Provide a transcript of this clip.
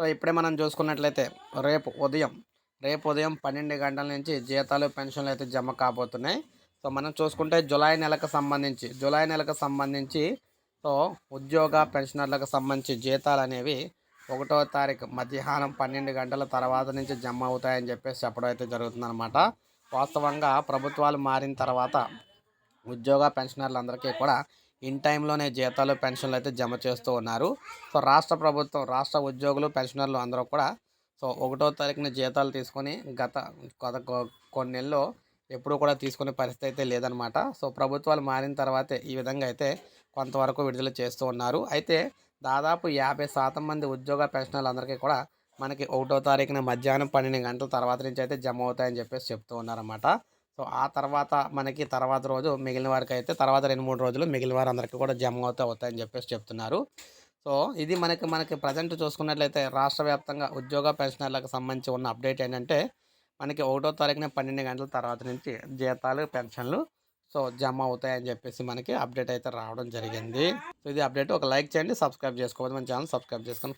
So ఇప్పుడే మనం చూసుకున్నట్లయితే రేపు ఉదయం రేపు ఉదయం పన్నెండు గంటల నుంచి జీతాలు పెన్షన్లు అయితే జమ కాబోతున్నాయి. సో మనం చూసుకుంటే జూలై నెలకు సంబంధించి జులై నెలకు సంబంధించి సో ఉద్యోగ పెన్షనర్లకు సంబంధించి జీతాలు అనేవి ఒకటో తారీఖు మధ్యాహ్నం పన్నెండు గంటల తర్వాత నుంచి జమ అవుతాయని చెప్పేసి చెప్పడం అయితే జరుగుతుందన్నమాట. వాస్తవంగా ప్రభుత్వాలు మారిన తర్వాత ఉద్యోగ పెన్షనర్లందరికీ కూడా ఇన్ టైంలోనే జీతాలు పెన్షన్లు అయితే జమ చేస్తూ ఉన్నారు. సో రాష్ట్ర ప్రభుత్వం రాష్ట్ర ఉద్యోగులు పెన్షనర్లు అందరూ కూడా సో ఒకటో తారీఖున జీతాలు తీసుకొని గత గత కొన్ని నెలల్లో ఎప్పుడూ కూడా తీసుకునే పరిస్థితి అయితే లేదనమాట సో ప్రభుత్వాలు మారిన తర్వాతే ఈ విధంగా అయితే కొంతవరకు విడుదల చేస్తూ ఉన్నారు. అయితే దాదాపు యాభై శాతం మంది ఉద్యోగ పెన్షనర్లు అందరికీ కూడా మనకి ఒకటో తారీఖున మధ్యాహ్నం పన్నెండు గంటల తర్వాత నుంచి అయితే జమ అవుతాయని చెప్పేసి చెప్తూ ఉన్నారన్నమాట. సో ఆ తర్వాత మనకి తర్వాత రోజు మిగిలిన వారికి అయితే తర్వాత రెండు మూడు రోజులు మిగిలిన వారందరికీ కూడా జమ అవుతా అవుతాయని చెప్పేసి చెప్తున్నారు. సో ఇది మనకి మనకి ప్రజెంట్ చూసుకున్నట్లయితే రాష్ట్ర వ్యాప్తంగా ఉద్యోగ పెన్షనర్లకు సంబంధించి ఉన్న అప్డేట్ ఏంటంటే మనకి ఒకటో తారీఖున పన్నెండు గంటల తర్వాత నుంచి జీతాలు పెన్షన్లు సో జమ అవుతాయని చెప్పేసి మనకి అప్డేట్ అయితే రావడం జరిగింది. సో ఇది అప్డేట్. ఒక లైక్ చేయండి సబ్స్క్రైబ్ చేసుకోవద్దు. మన ఛానల్ సబ్స్క్రైబ్ చేసుకొని